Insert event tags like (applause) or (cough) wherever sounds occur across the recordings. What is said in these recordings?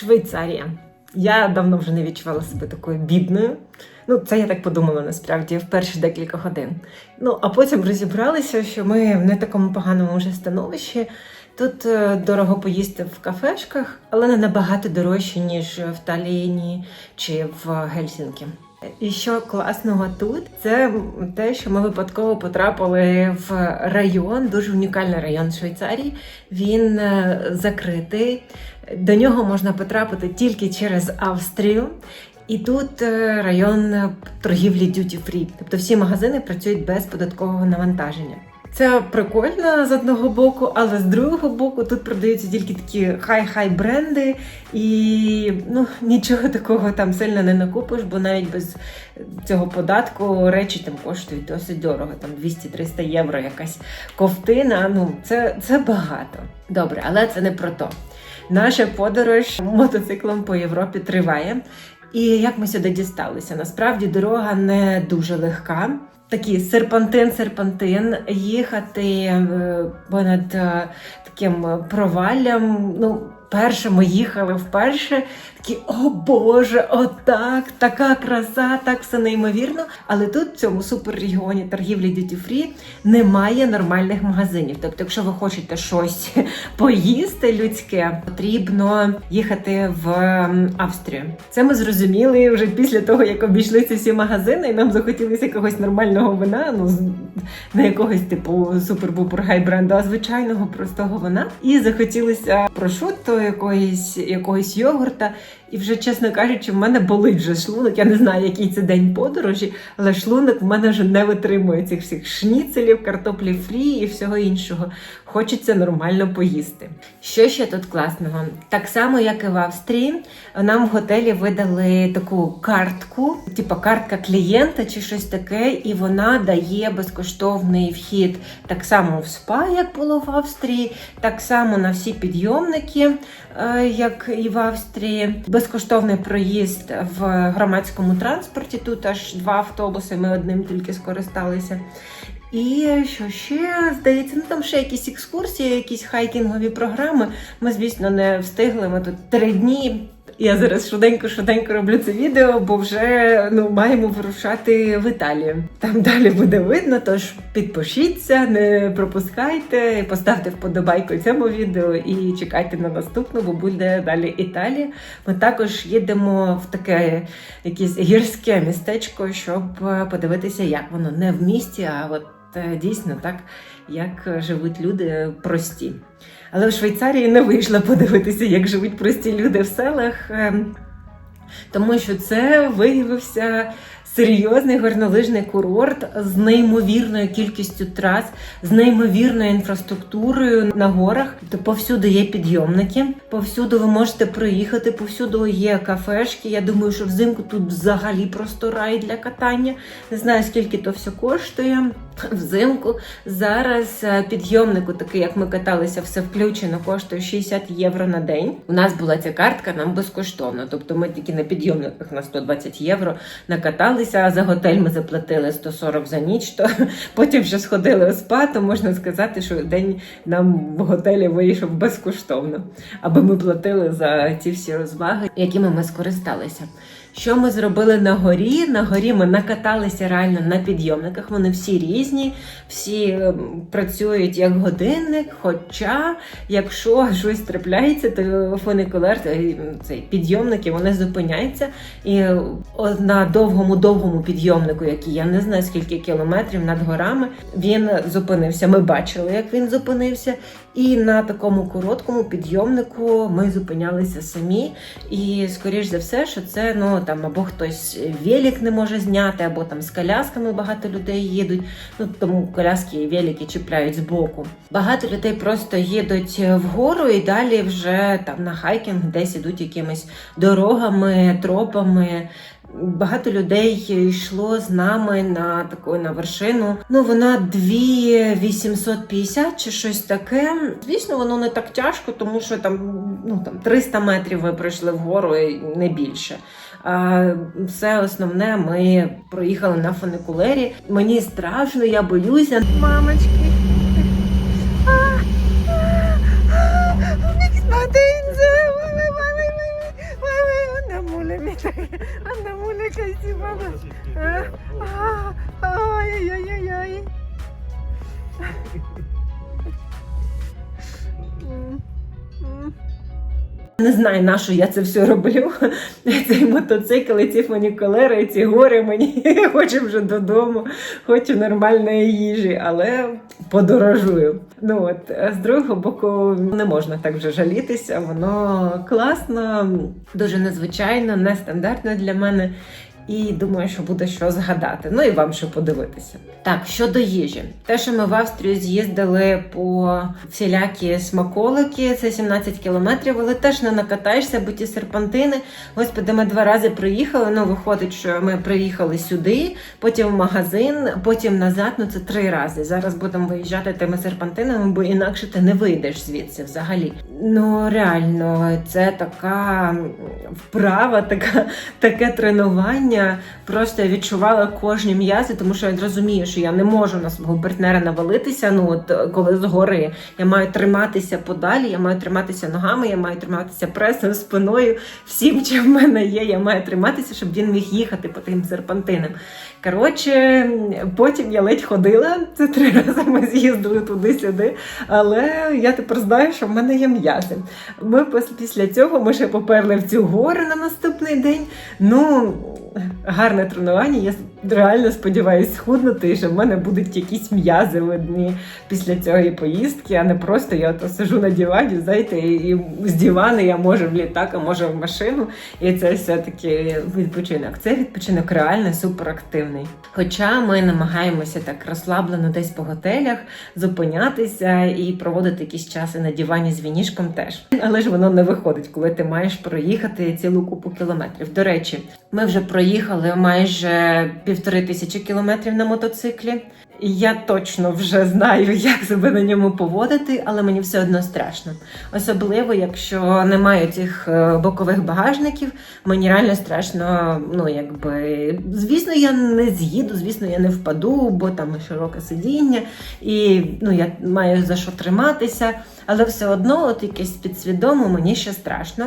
Швейцарія. Я давно вже не відчувала себе такою бідною. Ну, це я так подумала насправді в перші декілька годин. Ну, а потім розібралися, що ми в не такому поганому вже становищі. Тут е, дорого поїсти в кафешках, але не набагато дорожче, ніж в Талліні чи в Гельсінкі. І що класного тут, це те, що ми випадково потрапили в район, дуже унікальний район Швейцарії. Він е, закритий. До нього можна потрапити тільки через Австрію. І тут е, район торгівлі duty free, тобто всі магазини працюють без податкового навантаження. Це прикольно з одного боку, але з другого боку тут продаються тільки такі хай-хай бренди, і ну нічого такого там сильно не накупиш, бо навіть без цього податку речі там коштують досить дорого, там 200-300 євро якась ковтина. Ну це, це багато. Добре, але це не про то. Наша подорож мотоциклом по Європі триває. І як ми сюди дісталися? Насправді дорога не дуже легка. Такий серпантин-серпантин, їхати е, понад е, таким проваллям. Ну, перше ми їхали вперше. Такі, о Боже, отак, така краса, так все неймовірно. Але тут, в цьому суперрегіоні торгівлі Duty Free, немає нормальних магазинів. Тобто, якщо ви хочете щось (laughs) поїсти людське, потрібно їхати в Австрію. Це ми зрозуміли вже після того, як обійшли ці всі магазини, і нам захотілося якогось нормального вина, ну не якогось типу супер-бупер хай бренду, а звичайного простого вина. І захотілося прошутто, якоїсь якогось йогурта. І вже, чесно кажучи, в мене болить вже шлунок. Я не знаю, який це день подорожі, але шлунок в мене вже не витримує цих всіх шніцелів, картоплі фрі і всього іншого. Хочеться нормально поїсти. Що ще тут класного? Так само, як і в Австрії, нам в готелі видали таку картку, типу картка клієнта чи щось таке, і вона дає безкоштовний вхід так само в спа, як було в Австрії, так само на всі підйомники, як і в Австрії. Безкоштовний проїзд в громадському транспорті. Тут аж два автобуси, ми одним тільки скористалися. І що ще здається, ну там ще якісь екскурсії, якісь хайкінгові програми. Ми, звісно, не встигли. Ми тут три дні. Я зараз швиденько-швиденько роблю це відео, бо вже ну маємо вирушати в Італію. Там далі буде видно. Тож підпишіться, не пропускайте, поставте вподобайку цьому відео і чекайте на наступну, бо буде далі Італія. Ми також їдемо в таке якесь гірське містечко, щоб е, подивитися, як воно не в місті, а от дійсно так, як живуть люди прості. Але в Швейцарії не вийшло подивитися, як живуть прості люди в селах, ем, тому що це виявився серйозний горнолижний курорт з неймовірною кількістю трас, з неймовірною інфраструктурою на горах. Тобто повсюди є підйомники, повсюди ви можете проїхати, повсюди є кафешки. Я думаю, що взимку тут взагалі просто рай для катання. Не знаю, скільки то все коштує. Взимку зараз е, підйомнику, такий як ми каталися, все включено, коштує 60 євро на день. У нас була ця картка нам безкоштовно. Тобто ми тільки на підйомниках на 120 євро накаталися, а за готель ми заплатили 140 за ніч. То (laughs) потім вже сходили у спа, то можна сказати, що день нам в готелі вийшов безкоштовно, аби ми платили за ці всі розваги, якими ми скористалися. Що ми зробили на горі? На горі ми накаталися реально на підйомниках. Вони всі різні, всі ем, працюють як годинник. Хоча, якщо щось трапляється, то фуникулер, е, цей підйомники, вони зупиняються. І е, на довгому довгому підйомнику, який я не знаю скільки кілометрів над горами, він зупинився. Ми бачили, як він зупинився. І на такому короткому підйомнику ми зупинялися самі. І скоріш за все, що це ну там або хтось велик не може зняти, або там з колясками багато людей їдуть. Ну тому коляски і велики чіпляють збоку. Багато людей просто їдуть вгору і далі вже там на хайкінг десь ідуть якимись дорогами, тропами. Багато людей йшло з нами на таку на вершину. Ну вона 2850 чи щось таке. Звісно, воно не так тяжко, тому що там ну там 300 метрів ви пройшли вгору і не більше. А все основне ми проїхали на фуникулері. Мені страшно, я боюся. Мамочки. Е, а, Ай-яй-яй-яй. Не знаю, на що я це все роблю. Цей мотоцикл, і ці фунікулери, і ці гори мені хочу вже додому, хочу нормальної їжі, але подорожую. Ну от а з другого боку, не можна так вже жалітися. Воно класно, дуже незвичайно, нестандартно для мене. І думаю, що буде що згадати. Ну і вам що подивитися. Так, щодо їжі, те, що ми в Австрію з'їздили по всілякі смаколики, це 17 кілометрів, але теж не накатаєшся, бо ті серпантини. Господи, ми два рази приїхали. Ну, виходить, що ми приїхали сюди, потім в магазин, потім назад. Ну це три рази. Зараз будемо виїжджати тими серпантинами, бо інакше ти не вийдеш звідси взагалі. Ну реально, це така вправа, така, таке тренування. Просто я відчувала кожні м'язи, тому що я розумію, що я не можу на свого партнера навалитися. Ну от коли згори я маю триматися подалі, я маю триматися ногами, я маю триматися пресом, спиною, всім, чим в мене є, я маю триматися, щоб він міг їхати по тим серпантинам. Коротше, потім я ледь ходила. Це три рази ми з'їздили туди-сюди. Але я тепер знаю, що в мене є м'язи. Ми після цього ми ще поперли в цю гору на наступний день. Ну, гарне тренування. Я реально сподіваюся схуднути, і що в мене будуть якісь м'язи видні після цієї поїздки, а не просто я то сижу на дивані, знаєте, і, з дивана я можу в літак, а може в машину. І це все-таки відпочинок. Це відпочинок реально суперактивний. Хоча ми намагаємося так розслаблено десь по готелях зупинятися і проводити якісь часи на дивані з вінішком теж. Але ж воно не виходить, коли ти маєш проїхати цілу купу кілометрів. До речі, ми вже проїхали майже півтори тисячі кілометрів на мотоциклі. І я точно вже знаю, як себе на ньому поводити, але мені все одно страшно. Особливо, якщо немає цих е, бокових багажників, мені реально страшно. Ну, якби звісно, я не з'їду, звісно, я не впаду, бо там широке сидіння, і ну я маю за що триматися. Але все одно, от якесь підсвідомо, мені ще страшно.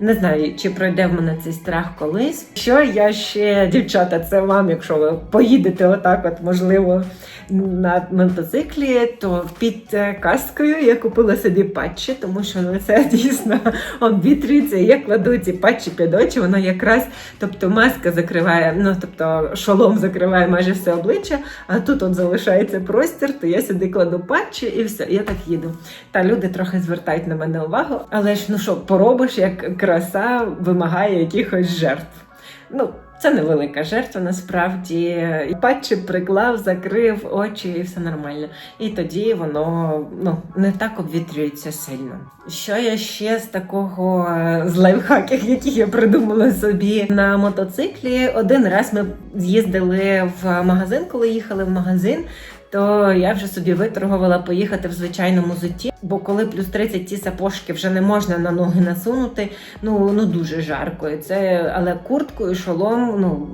Не знаю, чи пройде в мене цей страх колись. Що я ще, дівчата, це вам, якщо ви поїдете отак, от можливо, на мотоциклі, то під е, каскою я купила собі патчі, тому що лице дійсно обвітрюється. Я кладу ці патчі під очі, воно якраз, тобто маска закриває, ну тобто шолом закриває майже все обличчя, а тут от залишається простір, то я сюди кладу патчі і все, я так їду. Та люди трохи звертають на мене увагу, але ж ну що, поробиш, як краса вимагає якихось жертв. Ну, це невелика жертва, насправді. Патчі приклав, закрив очі і все нормально. І тоді воно ну, не так обвітрюється сильно. Що я ще з такого е, з лайфхаків, які я придумала собі на мотоциклі? Один раз ми з'їздили в магазин, коли їхали в магазин. То я вже собі виторгувала поїхати в звичайному зуті, бо коли плюс 30 ті сапожки вже не можна на ноги насунути, ну ну дуже жарко. І це але куртку і шолом, ну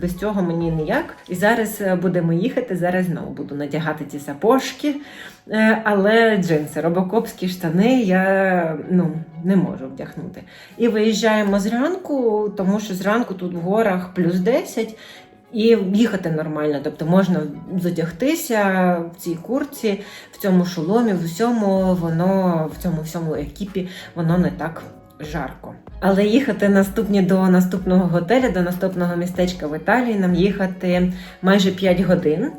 без цього мені ніяк. І зараз е, будемо їхати. Зараз знову буду надягати ті сапожки. Е, Але джинси, робокопські штани я ну не можу вдягнути. І виїжджаємо зранку, тому що зранку тут в горах плюс 10. І їхати нормально, тобто можна задягтися в цій курці, в цьому шоломі, в усьому воно в цьому всьому екіпі воно не так жарко. Але їхати наступні до наступного готелю, до наступного містечка в Італії, нам їхати майже 5 годин.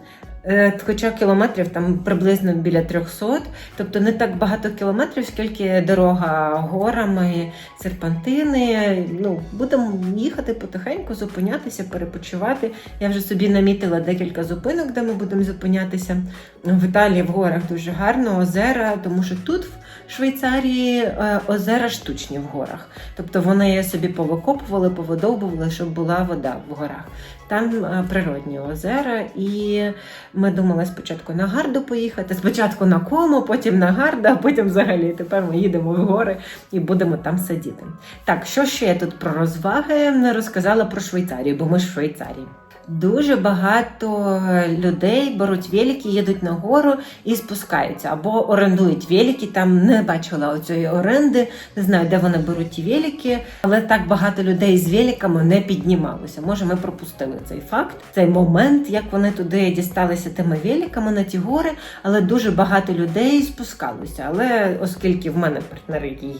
Е, Хоча кілометрів там приблизно біля 300, тобто не так багато кілометрів, скільки дорога горами, серпантини. Ну, будемо їхати потихеньку, зупинятися, перепочивати. Я вже собі намітила декілька зупинок, де ми будемо зупинятися. В Італії в горах дуже гарно, озера, тому що тут Швейцарії е, озера штучні в горах. Тобто вони собі повикопували, повидовбували, щоб була вода в горах. Там е, природні озера, і ми думали спочатку на гарду поїхати, спочатку на комо, потім на гарда, а потім взагалі тепер ми їдемо в гори і будемо там сидіти. Так, що ще я тут про розваги не розказала про Швейцарію, бо ми ж в Швейцарії. Дуже багато людей беруть велики, їдуть на гору і спускаються або орендують велики. Там не бачила оцієї оренди, не знаю, де вони беруть ті велики, але так багато людей з великами не піднімалося. Може, ми пропустили цей факт, цей момент, як вони туди дісталися тими великами на ті гори, але дуже багато людей спускалося. Але оскільки в мене партнер, який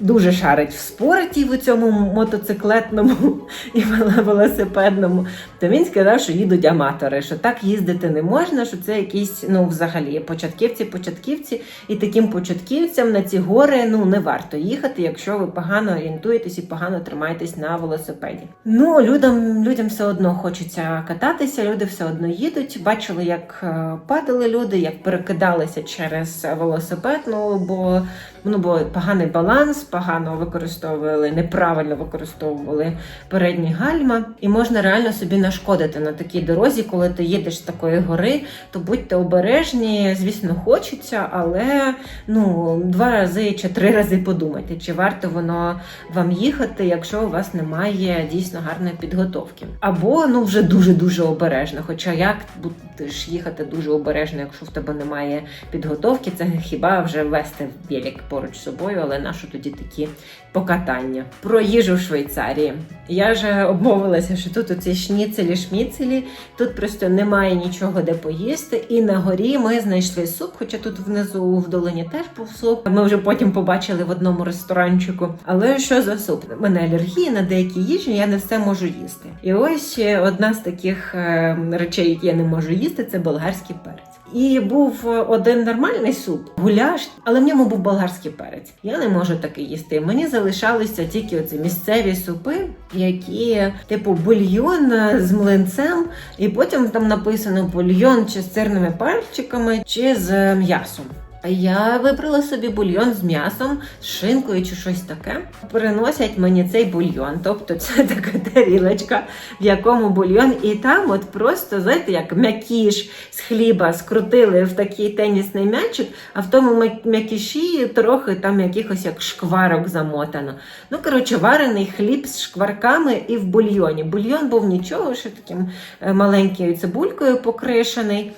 дуже шарить в спорті в цьому мотоциклетному (laughs) і велосипедному, то він сказав, що їдуть аматори, що так їздити не можна, що це якісь ну взагалі початківці, початківці, і таким початківцям на ці гори ну не варто їхати, якщо ви погано орієнтуєтесь і погано тримаєтесь на велосипеді. Ну людям людям все одно хочеться кататися, люди все одно їдуть. Бачили, як е, падали люди, як перекидалися через велосипед. Ну бо ну бо поганий баланс, погано використовували, неправильно використовували передні гальма, і можна реально собі нашкодити на такій дорозі, коли ти їдеш з такої гори, то будьте обережні, звісно, хочеться, але ну два рази чи три рази подумайте, чи варто воно вам їхати, якщо у вас немає дійсно гарної підготовки. Або ну вже дуже дуже обережно. Хоча як будеш їхати дуже обережно, якщо в тебе немає підготовки, це хіба вже вести велик поруч з собою, але нащо тоді такі покатання. Про їжу в Швейцарії. Я вже обмовилася, що тут оці шніцелі, шміцелі, тут просто немає нічого де поїсти. І на горі ми знайшли суп, хоча тут внизу в долині теж був суп. Ми вже потім побачили в одному ресторанчику. Але що за суп? У мене алергія на деякі їжі, я не все можу їсти. І ось одна з таких е, речей, які я не можу їсти, це болгарський перець. І був один нормальний суп, гуляш, але в ньому був болгарський перець. Я не можу такий їсти. Мені залишалися тільки оці місцеві супи, які типу бульйон з млинцем, і потім там написано бульйон чи з сирними пальчиками, чи з м'ясом. Я вибрала собі бульйон з м'ясом, з шинкою чи щось таке. Приносять мені цей бульйон, тобто це (laughs) така тарілочка, в якому бульйон, і там от просто, знаєте, як м'якіш з хліба скрутили в такий тенісний м'ячик, а в тому м'якіші трохи там якихось як шкварок замотано. Ну, коротше, варений хліб з шкварками і в бульйоні. Бульйон був нічого, що таким е, маленькою цибулькою покришений.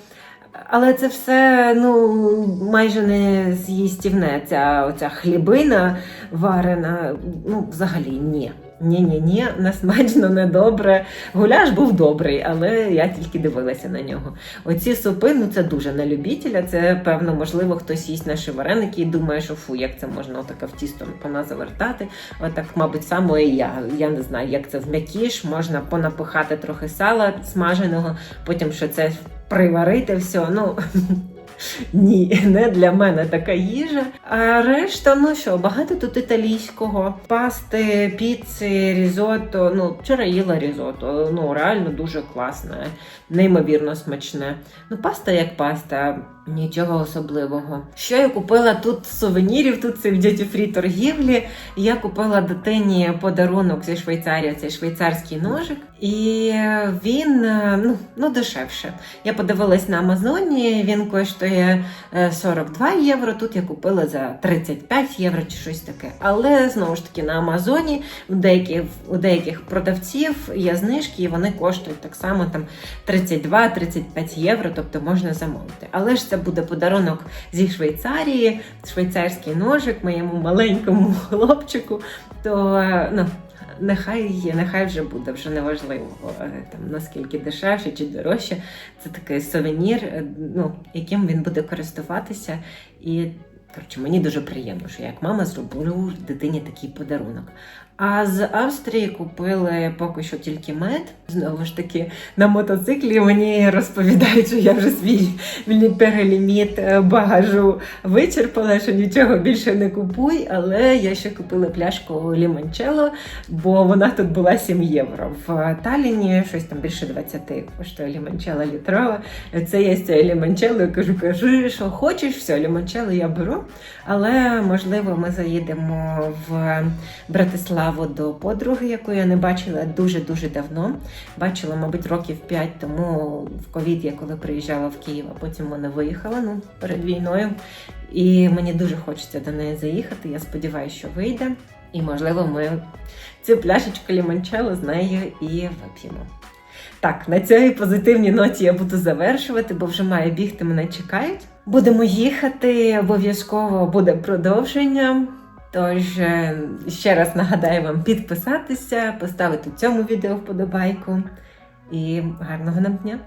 Але це все ну майже не з'їстівне. Ця оця хлібина варена. Ну, взагалі ні. Ні-ні, ні, насмачно недобре. Гуляш був добрий, але я тільки дивилася на нього. Оці супи, ну це дуже на любителя. Це певно, можливо, хтось їсть наші вареники і думає, що фу, як це можна отаке в тісто поназавертати. Отак, мабуть, саме і я. Я не знаю, як це в м'якіш, можна понапихати трохи сала смаженого, потім що це приварити все. Ну ні, не для мене така їжа. А решта, ну що, багато тут італійського, пасти, піци, різото. Ну, вчора їла різото. Ну, реально дуже класне, неймовірно смачне. Ну, паста як паста. Нічого особливого. Що я купила тут сувенірів, тут це в дяті фрі торгівлі. Я купила дитині подарунок зі Швейцарії, цей швейцарський ножик, і він ну, ну дешевше. Я подивилась на Амазоні, він коштує 42 євро. Тут я купила за 35 євро чи щось таке. Але знову ж таки на Амазоні у деяких у деяких продавців є знижки, і вони коштують так само там 32-35 євро, тобто можна замовити. Але ж це буде подарунок зі Швейцарії, швейцарський ножик моєму маленькому хлопчику. То ну, нехай нехай вже буде, вже неважливо там наскільки дешевше чи дорожче. Це такий сувенір, ну, яким він буде користуватися. І коротше, мені дуже приємно, що як мама зроблю дитині такий подарунок. А з Австрії купили поки що тільки мед. Знову ж таки, на мотоциклі мені розповідають, що я вже свій переліміт багажу вичерпала, що нічого більше не купуй. Але я ще купила пляшку лімончело, бо вона тут була 7 євро. В Таліні щось там більше 20 коштує лімончело літрова. Це я з цією лімончелою кажу, кажу, що хочеш, все, лімончело я беру. Але можливо ми заїдемо в Братиславу справу до подруги, яку я не бачила дуже-дуже давно. Бачила, мабуть, років 5 тому в ковід, я коли приїжджала в Київ, а потім вона виїхала ну, перед війною. І мені дуже хочеться до неї заїхати. Я сподіваюся, що вийде. І, можливо, ми цю пляшечку лімончело з нею і вип'ємо. Так, на цій позитивній ноті я буду завершувати, бо вже має бігти, мене чекають. Будемо їхати, обов'язково буде продовження. Тож е, ще раз нагадаю вам підписатися, поставити цьому відео вподобайку і гарного нам дня!